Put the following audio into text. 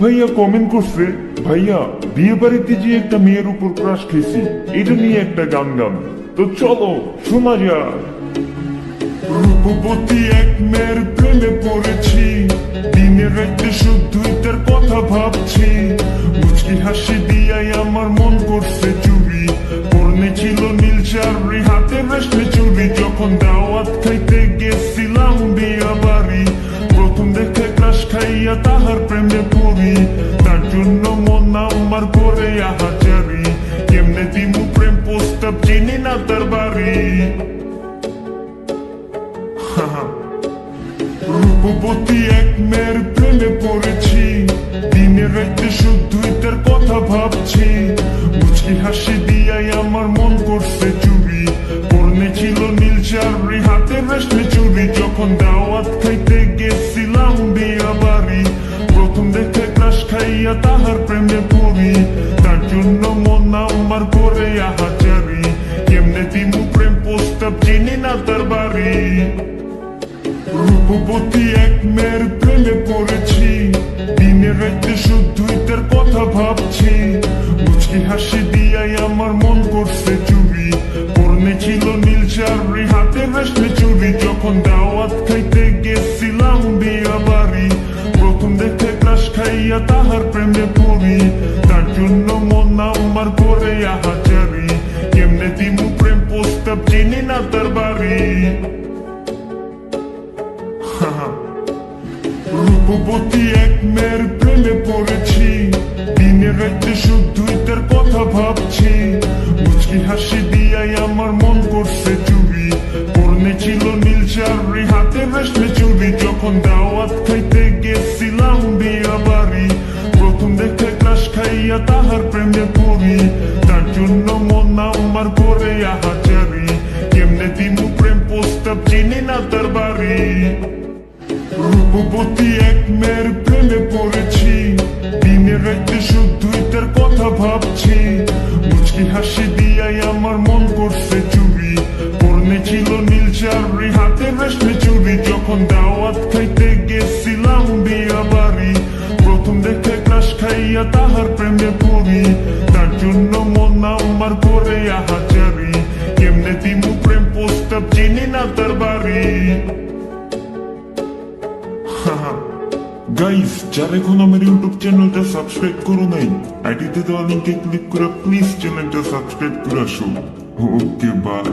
ভাইয়া কমেন্ট করছে, ভাইয়া বিয়ে বাড়িতে যে একটা মেয়ের উপর ক্রাশ খেয়েছি, এটা নিয়ে একটা গান গান তো চলো, শোনা যাক। রূপবতী এক মেয়ের প্রেমে পড়েছি, দিনের রাতে তার কথা ভাবছি। মুচকি হাসি দিয়াই আমার মন করছে চুরি পর্নে ছিল নীল চারি হাতে রেশমি চুরি যখন দাওয়াত খাইতে গেছিলাম বিয়া ক্রাশ খাইয়া তাহার প্রেমে পড়ি, তার জন্য মন আমার করে আহাজারি কেমনে দিমু প্রেম প্রস্তাব চিনি না তার বাড়ি। রূপবতী এক মেয়ের প্রেমে পড়েছি দিনের রাতে শুধুই তার কথা ভাবছি। মুচকি হাসি দিয়াই আমার মন করছে চুরি পর্নে ছিল নীল চারি ক্রাশ খাইয়া তাহার প্রেমে পড়ি। তার জন্য মন আমার করে আহাজারি কেমনে দিমু প্রেম প্রস্তাব চিনি না তার বাড়ি। রূপবতী এক মেয়ের প্রেমে পড়েছি। দিনের রাতে শুধুই বাড়ি প্রথম দেখে ক্রাশ খাইয়া তাহার প্রেমে পড়ি। তার জন্য মন আমার করে আহাজারি রূপবতী এক মেয়ের প্রেমে পড়েছি। দিনের রাতে শুধুই তার কথা ভাবছি। মুচকি হাসি দিয়াই আমার মন করছে চুরি। পর্নে ছিল নীল চারি হাতে রেশমি চুরি। যখন দাওয়াত খাইতে গেছিলাম বিয়া বাড়ি প্রথম দেখে ক্রাশ খাইয়া তাহার প্রেমে গাইস যারা এখন আমার ইউটিউব চ্যানেলটা সাবস্ক্রাইব করো নাই আইডিতে দেওয়া লিঙ্কে ক্লিক করে প্লিজ চ্যানেলটা সাবস্ক্রাইব করে আসো। Okay bye